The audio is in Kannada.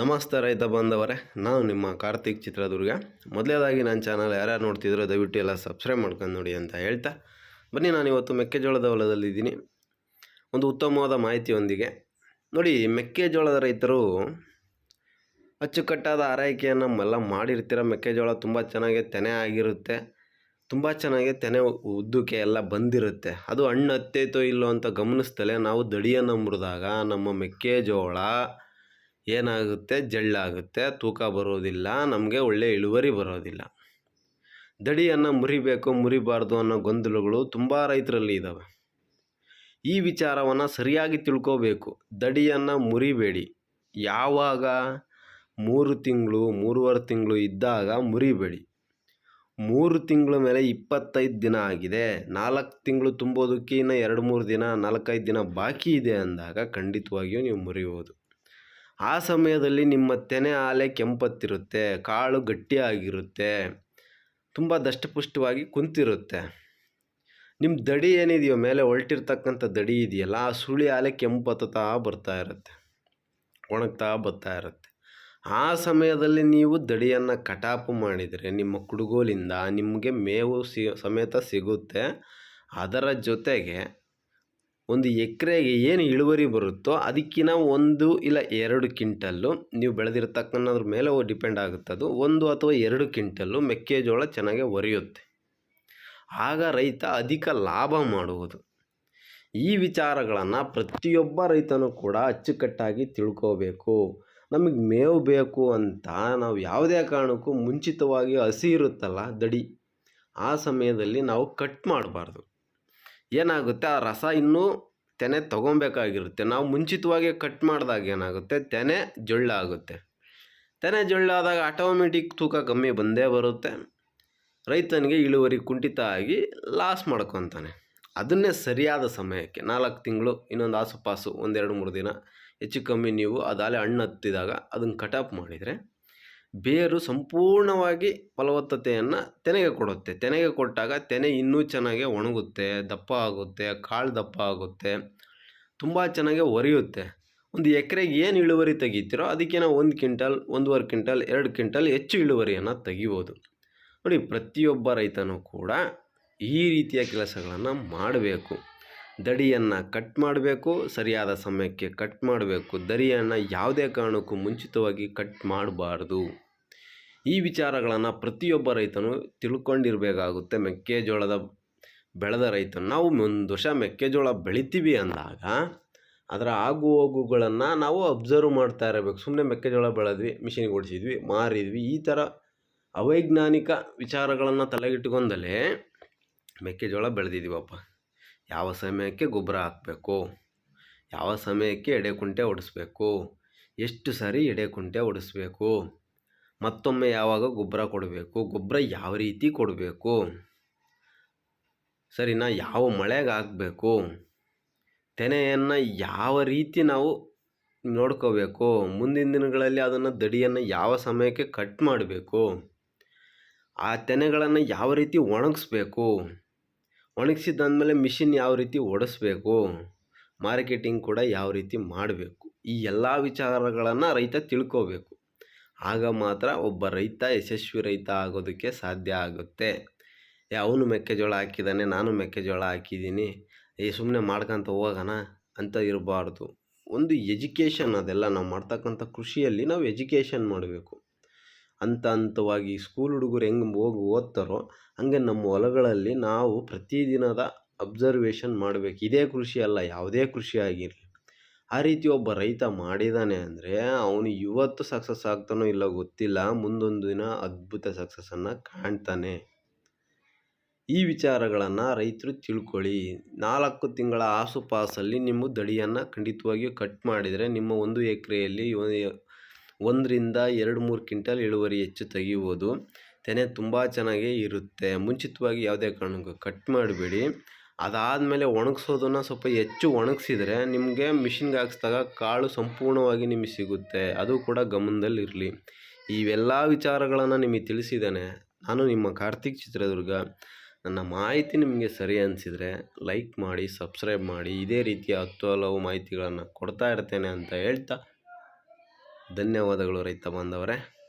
ನಮಸ್ತೆ ರೈತ ಬಾಂಧವರೇ, ನಾನು ನಿಮ್ಮ ಕಾರ್ತಿಕ್ ಚಿತ್ರದುರ್ಗ. ಮೊದಲೇದಾಗಿ ನನ್ನ ಚಾನಲ್ ಯಾರ್ಯಾರು ನೋಡ್ತಿದ್ರು ದಯವಿಟ್ಟು ಎಲ್ಲ ಸಬ್ಸ್ಕ್ರೈಬ್ ಮಾಡ್ಕೊಂಡು ನೋಡಿ ಅಂತ ಹೇಳ್ತಾ, ಬನ್ನಿ ನಾನು ಇವತ್ತು ಮೆಕ್ಕೆಜೋಳದ ಹೊಲದಲ್ಲಿದ್ದೀನಿ ಒಂದು ಉತ್ತಮವಾದ ಮಾಹಿತಿಯೊಂದಿಗೆ. ನೋಡಿ, ಮೆಕ್ಕೆಜೋಳದ ರೈತರು ಅಚ್ಚುಕಟ್ಟಾದ ಆರೈಕೆಯನ್ನು ಎಲ್ಲ ಮಾಡಿರ್ತೀರ, ಮೆಕ್ಕೆಜೋಳ ತುಂಬ ಚೆನ್ನಾಗಿ ತೆನೆ ಆಗಿರುತ್ತೆ, ತುಂಬ ಚೆನ್ನಾಗಿ ತೆನೆ ಉದ್ದಕ್ಕೆ ಎಲ್ಲ ಬಂದಿರುತ್ತೆ. ಅದು ಹಣ್ಣು ಹತ್ತೈತೋ ಇಲ್ಲೋ ಅಂತ ಗಮನಿಸ್ತಲೇ ನಾವು ದಡಿಯನ್ನು ಮುರಿದಾಗ ನಮ್ಮ ಮೆಕ್ಕೆಜೋಳ ಏನಾಗುತ್ತೆ? ಜಳ್ಳಾಗುತ್ತೆ ತೂಕ ಬರೋದಿಲ್ಲ. ನಮಗೆ ಒಳ್ಳೆಯ ಇಳುವರಿ ಬರೋದಿಲ್ಲ. ದಡಿಯನ್ನು ಮುರಿಬೇಕು, ಮುರಿಬಾರ್ದು ಅನ್ನೋ ಗೊಂದಲಗಳು ತುಂಬ ರೈತರಲ್ಲಿ ಇದ್ದಾವೆ ಈ ವಿಚಾರವನ್ನು ಸರಿಯಾಗಿ ತಿಳ್ಕೋಬೇಕು. ದಡಿಯನ್ನು ಮುರಿಬೇಡಿ. ಯಾವಾಗ? ಮೂರು ತಿಂಗಳು, ಮೂರುವರೆ ತಿಂಗಳು ಇದ್ದಾಗ ಮುರಿಬೇಡಿ. ಮೂರು ತಿಂಗಳ ಮೇಲೆ ಇಪ್ಪತ್ತೈದು ದಿನ ಆಗಿದೆ. ನಾಲ್ಕು ತಿಂಗಳು ತುಂಬೋದಕ್ಕೆ ಇನ್ನು ಎರಡು ಮೂರು ದಿನ, ನಾಲ್ಕೈದು ದಿನ ಬಾಕಿ ಇದೆ ಅಂದಾಗ ಖಂಡಿತವಾಗಿಯೂ ನೀವು ಮುರಿಬೋದು. ಆ ಸಮಯದಲ್ಲಿ ನಿಮ್ಮ ತೆನೆ ಆಲೆ ಕೆಂಪತ್ತಿರುತ್ತೆ, ಕಾಳು ಗಟ್ಟಿಯಾಗಿರುತ್ತೆ, ತುಂಬ ದಷ್ಟಪುಷ್ಟವಾಗಿ ಕುಂತಿರುತ್ತೆ. ನಿಮ್ಮ ದಡಿ ಏನಿದೆಯೋ, ಮೇಲೆ ಹೊಲ್ಟಿರ್ತಕ್ಕಂಥ ದಡಿ ಇದೆಯಲ್ಲ, ಆ ಸುಳಿ ಆಲೆ ಕೆಂಪತ್ತಾ ಬರ್ತಾ ಇರುತ್ತೆ, ಒಣಗ್ತಾ ಬರ್ತಾ ಇರುತ್ತೆ. ಆ ಸಮಯದಲ್ಲಿ ನೀವು ದಡಿಯನ್ನು ಕಟಾಪು ಮಾಡಿದರೆ, ನಿಮ್ಮ ಕುಡುಗೋಲಿಂದ ನಿಮಗೆ ಮೇವು ಸಿ, ಸಮೇತ ಸಿಗುತ್ತೆ. ಅದರ ಜೊತೆಗೆ ಒಂದು ಎಕರೆಗೆ ಏನು ಇಳುವರಿ ಬರುತ್ತೋ ಅದಕ್ಕಿಂತ ಒಂದು ಇಲ್ಲ ಎರಡು ಕ್ವಿಂಟಲ್ಲು, ನೀವು ಬೆಳೆದಿರ್ತಕ್ಕನ್ನೋದ್ರ ಮೇಲೆ ಡಿಪೆಂಡ್ ಆಗುತ್ತೆ ಅದು. ಒಂದು ಅಥವಾ ಎರಡು ಕ್ವಿಂಟಲ್ಲು ಮೆಕ್ಕೆಜೋಳ ಚೆನ್ನಾಗಿ ಒರೆಯುತ್ತೆ. ಆಗ ರೈತ ಅಧಿಕ ಲಾಭ ಮಾಡುವುದು. ಈ ವಿಚಾರಗಳನ್ನು ಪ್ರತಿಯೊಬ್ಬ ರೈತನೂ ಕೂಡ ಅಚ್ಚುಕಟ್ಟಾಗಿ ತಿಳ್ಕೋಬೇಕು. ನಮಗೆ ಮೇವು ಬೇಕು ಅಂತ ನಾವು ಯಾವುದೇ ಕಾರಣಕ್ಕೂ ಮುಂಚಿತವಾಗಿ ಹಸಿ ಇರುತ್ತಲ್ಲ ದಡಿ, ಆ ಸಮಯದಲ್ಲಿ ನಾವು ಕಟ್ ಮಾಡಬಾರ್ದು. ಏನಾಗುತ್ತೆ? ಆ ರಸ ಇನ್ನೂ ತೆನೆ ತೊಗೊಬೇಕಾಗಿರುತ್ತೆ ನಾವು ಮುಂಚಿತವಾಗಿ ಕಟ್ ಮಾಡಿದಾಗ ಏನಾಗುತ್ತೆ? ತೆನೆ ಜೊಳ್ಳಾಗುತ್ತೆ ತೆನೆ ಜೊಳ್ಳಾದಾಗ ಆಟೋಮೆಟಿಕ್ ತೂಕ ಕಮ್ಮಿ ಬಂದೇ ಬರುತ್ತೆ. ರೈತನಿಗೆ ಇಳುವರಿ ಕುಂಠಿತ ಆಗಿ ಲಾಸ್ ಮಾಡ್ಕೊತಾನೆ. ಅದನ್ನೇ ಸರಿಯಾದ ಸಮಯಕ್ಕೆ ನಾಲ್ಕು ತಿಂಗಳು, ಇನ್ನೊಂದು ಆಸುಪಾಸು ಒಂದೆರಡು ಮೂರು ದಿನ ಹೆಚ್ಚು ಕಮ್ಮಿ ನೀವು ಅದಾಲೆ ಹಣ್ಣು ಹತ್ತಿದಾಗ ಅದನ್ನು ಕಟಾಪ್ ಮಾಡಿದರೆ ಬೇರು ಸಂಪೂರ್ಣವಾಗಿ ಫಲವತ್ತತೆಯನ್ನು ತೆನೆಗೆ ಕೊಡುತ್ತೆ. ತೆನೆಗೆ ಕೊಟ್ಟಾಗ ತೆನೆ ಇನ್ನೂ ಚೆನ್ನಾಗಿ ಒಣಗುತ್ತೆ, ದಪ್ಪ ಆಗುತ್ತೆ, ಕಾಳು ದಪ್ಪ ಆಗುತ್ತೆ, ತುಂಬ ಚೆನ್ನಾಗಿ ಒರೆಯುತ್ತೆ. ಒಂದು ಎಕರೆಗೆ ಏನು ಇಳುವರಿ ತೆಗಿತೀರೋ ಅದಕ್ಕೆ ನಾವು ಒಂದು ಕ್ವಿಂಟಲ್, ಒಂದೂವರೆ ಕ್ವಿಂಟಲ್, ಎರಡು ಕ್ವಿಂಟಲ್ ಹೆಚ್ಚು ಇಳುವರಿಯನ್ನು ತೆಗಿಬೋದು. ನೋಡಿ, ಪ್ರತಿಯೊಬ್ಬ ರೈತನೂ ಕೂಡ ಈ ರೀತಿಯ ಕೆಲಸಗಳನ್ನು ಮಾಡಬೇಕು. ದಡಿಯನ್ನು ಕಟ್ ಮಾಡಬೇಕು, ಸರಿಯಾದ ಸಮಯಕ್ಕೆ ಕಟ್ ಮಾಡಬೇಕು. ದರಿಯನ್ನು ಯಾವುದೇ ಕಾರಣಕ್ಕೂ ಮುಂಚಿತವಾಗಿ ಕಟ್ ಮಾಡಬಾರ್ದು. ಈ ವಿಚಾರಗಳನ್ನು ಪ್ರತಿಯೊಬ್ಬ ರೈತನು ತಿಳ್ಕೊಂಡಿರಬೇಕಾಗುತ್ತೆ. ಮೆಕ್ಕೆಜೋಳದ ಬೆಳೆದ ರೈತನು. ನಾವು ಒಂದು ವರ್ಷ ಮೆಕ್ಕೆಜೋಳ ಬೆಳಿತೀವಿ ಅಂದಾಗ, ಅದರ ಆಗು ಹೋಗುಗಳನ್ನು ನಾವು ಅಬ್ಸರ್ವ್ ಮಾಡ್ತಾ ಇರಬೇಕು. ಸುಮ್ಮನೆ ಮೆಕ್ಕೆಜೋಳ ಬೆಳೆದ್ವಿ ಮಿಷಿನ್ಗೆ ಓಡಿಸಿದ್ವಿ, ಮಾರಿದ್ವಿ. ಈ ಥರ ಅವೈಜ್ಞಾನಿಕ ವಿಚಾರಗಳನ್ನು ತಲೆಗಿಟ್ಕೊಂಡಲೇ ಮೆಕ್ಕೆಜೋಳ ಬೆಳೆದಿದ್ದೀವಪ್ಪ. ಯಾವ ಸಮಯಕ್ಕೆ ಗೊಬ್ಬರ ಹಾಕಬೇಕು? ಯಾವ ಸಮಯಕ್ಕೆ ಎಡೆಕುಂಟೆ ಹೊಡೆಸ್ಬೇಕು ಎಷ್ಟು ಸಾರಿ ಎಡೆಕುಂಟೆ ಹೊಡೆಸ್ಬೇಕು ಮತ್ತೊಮ್ಮೆ ಯಾವಾಗ ಗೊಬ್ಬರ ಕೊಡಬೇಕು? ಗೊಬ್ಬರ ಯಾವ ರೀತಿ ಕೊಡಬೇಕು? ಸರಿನಾ? ಯಾವ ಮಳೆಗೆ ಹಾಕಬೇಕು? ತೆನೆಯನ್ನು ಯಾವ ರೀತಿ ನಾವು ನೋಡ್ಕೋಬೇಕು? ಮುಂದಿನ ದಿನಗಳಲ್ಲಿ ಅದನ್ನು ದಡಿಯನ್ನು ಯಾವ ಸಮಯಕ್ಕೆ ಕಟ್ ಮಾಡಬೇಕು? ಆ ತೆನೆಗಳನ್ನು ಯಾವ ರೀತಿ ಒಣಗಿಸ್ಬೇಕು? ಒಣಗಿಸಿದ್ದಾದ್ಮೇಲೆ ಮಿಷಿನ್ ಯಾವ ರೀತಿ ಓಡಿಸ್ಬೇಕು, ಮಾರ್ಕೆಟಿಂಗ್ ಕೂಡ ಯಾವ ರೀತಿ ಮಾಡಬೇಕು, ಈ ಎಲ್ಲ ವಿಚಾರಗಳನ್ನು ರೈತ ತಿಳ್ಕೋಬೇಕು. ಆಗ ಮಾತ್ರ ಒಬ್ಬ ರೈತ, ಯಶಸ್ವಿ ರೈತ ಆಗೋದಕ್ಕೆ ಸಾಧ್ಯ ಆಗುತ್ತೆ. ಅವನು ಮೆಕ್ಕೆಜೋಳ ಹಾಕಿದ್ದಾನೆ ನಾನು ಮೆಕ್ಕೆಜೋಳ ಹಾಕಿದ್ದೀನಿ ಏ ಸುಮ್ಮನೆ ಮಾಡ್ಕೊತ ಹೋಗೋಣ ಅಂತ ಇರಬಾರ್ದು. ಒಂದು ಎಜುಕೇಷನ್ ಅದೆಲ್ಲ ನಾವು ಮಾಡ್ತಕ್ಕಂಥ ಕೃಷಿಯಲ್ಲಿ ನಾವು ಎಜುಕೇಷನ್ ಮಾಡಬೇಕು. ಹಂತ ಹಂತವಾಗಿ ಸ್ಕೂಲ್ ಹುಡುಗರು ಹೆಂಗೆ ಹೋಗಿ ಓದ್ತಾರೋ ಹಂಗೆ ನಮ್ಮ ಹೊಲಗಳಲ್ಲಿ ನಾವು ಪ್ರತಿದಿನದ ಅಬ್ಸರ್ವೇಷನ್ ಮಾಡಬೇಕು. ಇದೇ ಕೃಷಿ ಅಲ್ಲ, ಯಾವುದೇ ಕೃಷಿ ಆಗಿರಲಿ. ಆ ರೀತಿ ಒಬ್ಬ ರೈತ ಮಾಡಿದ್ದಾನೆ ಅಂದರೆ ಅವನು ಇವತ್ತು ಸಕ್ಸಸ್ ಆಗ್ತಾನೋ ಇಲ್ಲ ಗೊತ್ತಿಲ್ಲ, ಮುಂದೊಂದು ದಿನ ಅದ್ಭುತ ಸಕ್ಸಸ್ಸನ್ನು ಕಾಣ್ತಾನೆ. ಈ ವಿಚಾರಗಳನ್ನು ರೈತರು ತಿಳ್ಕೊಳ್ಳಿ. ನಾಲ್ಕು ತಿಂಗಳ ಆಸುಪಾಸಲ್ಲಿ ನಿಮ್ಮ ದಡಿಯನ್ನು ಖಂಡಿತವಾಗಿಯೂ ಕಟ್ ಮಾಡಿದರೆ ನಿಮ್ಮ ಒಂದು ಎಕರೆಯಲ್ಲಿ ಒಂದರಿಂದ ಎರಡು ಮೂರು ಕ್ವಿಂಟಲ್ ಇಳುವರಿ ಹೆಚ್ಚು ತೆಗಿಬೋದು ತೆನೆ ತುಂಬ ಚೆನ್ನಾಗಿ ಇರುತ್ತೆ. ಮುಂಚಿತವಾಗಿ ಯಾವುದೇ ಕಾರಣಕ್ಕೂ ಕಟ್ ಮಾಡಬೇಡಿ. ಅದಾದಮೇಲೆ ಒಣಗಿಸೋದನ್ನು ಸ್ವಲ್ಪ ಹೆಚ್ಚು ಒಣಗಿಸಿದರೆ ನಿಮಗೆ ಮಿಷಿನ್ಗೆ ಹಾಕ್ಸ್ದಾಗ ಕಾಳು ಸಂಪೂರ್ಣವಾಗಿ ನಿಮಗೆ ಸಿಗುತ್ತೆ. ಅದು ಕೂಡ ಗಮನದಲ್ಲಿರಲಿ. ಇವೆಲ್ಲ ವಿಚಾರಗಳನ್ನು ನಿಮಗೆ ತಿಳಿಸಿದ್ದೇನೆ. ನಾನು ನಿಮ್ಮ ಕಾರ್ತಿಕ್ ಚಿತ್ರದುರ್ಗ. ನನ್ನ ಮಾಹಿತಿ ನಿಮಗೆ ಸರಿ ಅನಿಸಿದರೆ ಲೈಕ್ ಮಾಡಿ, ಸಬ್ಸ್ಕ್ರೈಬ್ ಮಾಡಿ. ಇದೇ ರೀತಿಯ ಹತ್ತು ಹಲವು ಮಾಹಿತಿಗಳನ್ನು ಕೊಡ್ತಾ ಇರ್ತೇನೆ ಅಂತ ಹೇಳ್ತಾ ಧನ್ಯವಾದಗಳು ರೈತ ಬಾಂಧವರೇ.